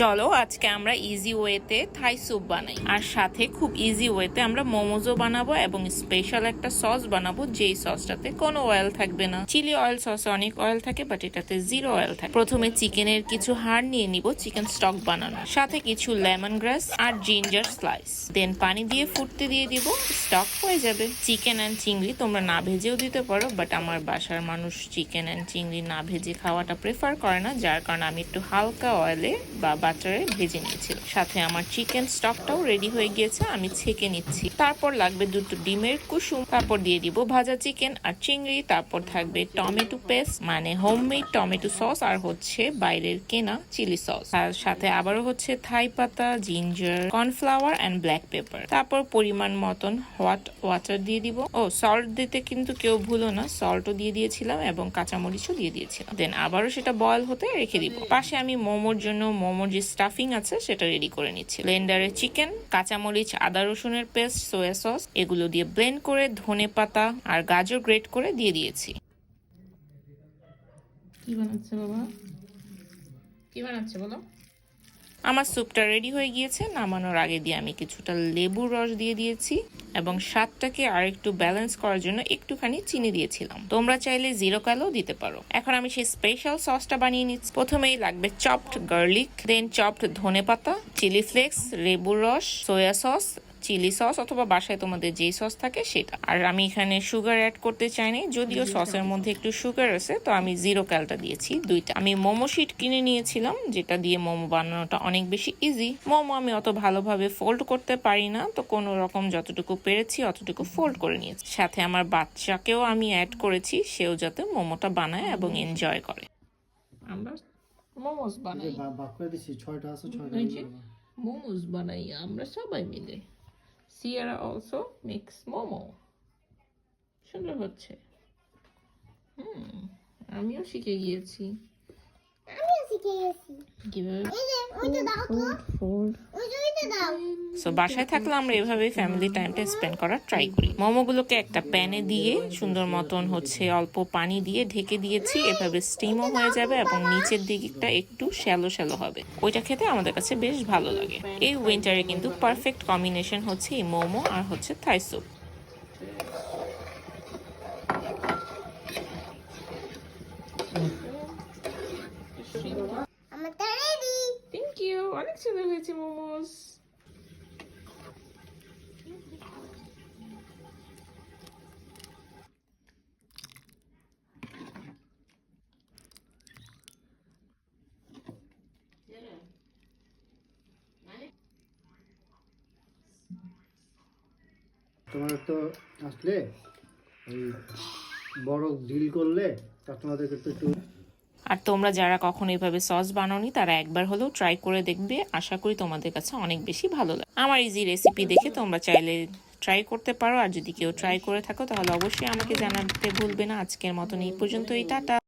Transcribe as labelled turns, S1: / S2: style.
S1: চলো, আজকে আমরা ইজি ওয়েতে থাই স্যুপ বানাই। আর সাথে খুব ইজি ওয়েতে আমরা মোমোজও বানাবো এবং স্পেশাল একটা সস বানাবো, যেই সসটাতে কোনো অয়েল থাকবে না। চিলি অয়েল সসে অনেক অয়েল থাকে বাট এটাতে জিরো অয়েল থাকে। প্রথমে চিকেনের কিছু হাড় নিয়ে নিব চিকেন স্টক বানানো সাথে কিছু লেমন গ্রাস আর জিঞ্জার স্লাইস দেন পানি দিয়ে ফুটতে দিয়ে দিব স্টক হয়ে যাবে। চিকেন অ্যান্ড চিংড়ি তোমরা না ভেজেও দিতে পারো বাট আমার বাসার মানুষ চিকেন অ্যান্ড চিংড়ি না ভেজে খাওয়াটা প্রেফার করে না, যার কারণে আমি একটু হালকা অয়েলে বা বাটারে ভেজে নিয়েছি। সাথে আমার চিকেন স্টকটাও রেডি হয়ে গিয়েছে, আমি ছেঁকে নিচ্ছি। তারপর লাগবে দুটো ডিমের কুসুম, তারপর দিয়ে দিব ভাজা চিকেন আর চিংড়ি, তারপর থাকবে টমেটো পেস্ট মানে হোমমেড টমেটো সস আর হচ্ছে বাইরের কেনা চিলি সস। আর সাথে আবারও হচ্ছে থাই পাতা, ginger, cornflour and black pepper তারপর পরিমাণ মতন হট ওয়াটার দিয়ে দিব। ও সল্ট দিতে কিন্তু কেউ ভুলো না সল্টও দিয়ে দিয়েছিলাম এবং কাঁচামরিচও দিয়ে দিয়েছিলাম। দেন আবারও সেটা বয়ল হতে রেখে দিব। পাশে আমি মোমোর জন্য, মোমোর যে স্টাফিং আছে, সেটা রেডি করে নিচ্ছি। ব্লেন্ডারে চিকেন কাঁচামরিচ, আদা রসুনের পেস্ট সোয়া সস এগুলো দিয়ে ব্লেন্ড করে ধনে পাতা আর গাজর গ্রেট করে দিয়ে দিয়েছি। কি বানাচ্ছে বাবা? কি বানাচ্ছে বলো? আমার স্যুপটা রেডি হয়ে গিয়েছে। নামানোর আগে দিয়ে আমি কিছুটা লেবুর রস দিয়ে দিয়েছি এবং স্বাদটাকে আর একটু ব্যালেন্স করার জন্য একটুখানি চিনি দিয়েছিলাম। তোমরা চাইলে জিরো কালো দিতে পারো। এখন আমি সেই স্পেশাল সসটা বানিয়ে নিচ্ছি। প্রথমেই লাগবে চপড গার্লিক দেন চপড ধনে পাতা চিলি ফ্লেক্স লেবুর রস সয়া সস চিলি সস অথবা বাসায় তোমাদের যেই সস থাকে সেটা। আর আমি এখানে সুগার অ্যাড করতে চাইনি যদিও সসের মধ্যে একটু সুগার আছে তো আমি জিরো ক্যালটা দিয়েছি দুইটা। আমি মোমো শিট কিনে নিয়েছিলাম যেটা দিয়ে মোমো বানানোটা অনেক বেশি ইজি মোমো আমি অত ভালোভাবে ফোল্ড করতে পারি না তো কোনো রকম যতটুকু পেরেছি অতটুকু ফোল্ড করে নিয়েছি। সাথে আমার বাচ্চাকেও আমি অ্যাড করেছি সেও যাতে মোমোটা বানায় এবং এনজয় করে। আমরা মোমোস বানাই।
S2: বা- ভাগ করে দিচ্ছি ছয়টা আছে ছয়টা
S1: মোমোস বানাই আমরা সবাই মিলে। সিয়ারা অলসো মেক্স মোমো সুন্দর হচ্ছে। হুম আমিও শিখে গিয়েছি।
S3: আমিও শিখে গেছি
S1: কীভাবে সো বাসায় থাকলে আমরা এভাবে ফ্যামিলি টাইমটা স্পেন্ড করার ট্রাই করি। মোমোগুলোকে একটা প্যানে দিয়ে সুন্দর মতন হচ্ছে অল্প পানি দিয়ে ঢেকে দিয়েছি এভাবে স্টিমও হয়ে যাবে এবং নিচের দিকটা একটু শ্যালো শ্যালো হবে। ওইটা খেতে আমাদের কাছে বেশ ভালো লাগে। এই উইন্টারে কিন্তু পারফেক্ট কম্বিনেশন হচ্ছে এই মোমো আর হচ্ছে থাই স্যুপ অনেক সুন্দর হয়েছে মোমোস
S2: তোমার তো আসলে ওই বড় ডিল করলে কাস্টমারদেরকে তো একটু
S1: আর তোমরা যারা কখনো এভাবে সস বানাওনি, তারা একবার হলেও ট্রাই করে দেখবে। আশা করি তোমাদের কাছে অনেক বেশি ভালো লাগে আমার ইজি রেসিপি দেখে তোমরা চাইলে ট্রাই করতে পারো। আর যদি কেউ ট্রাই করে থাকো, তাহলে অবশ্যই আমাকে জানাতে ভুলবে না। আজকের মতন এই পর্যন্ত এই টাটা।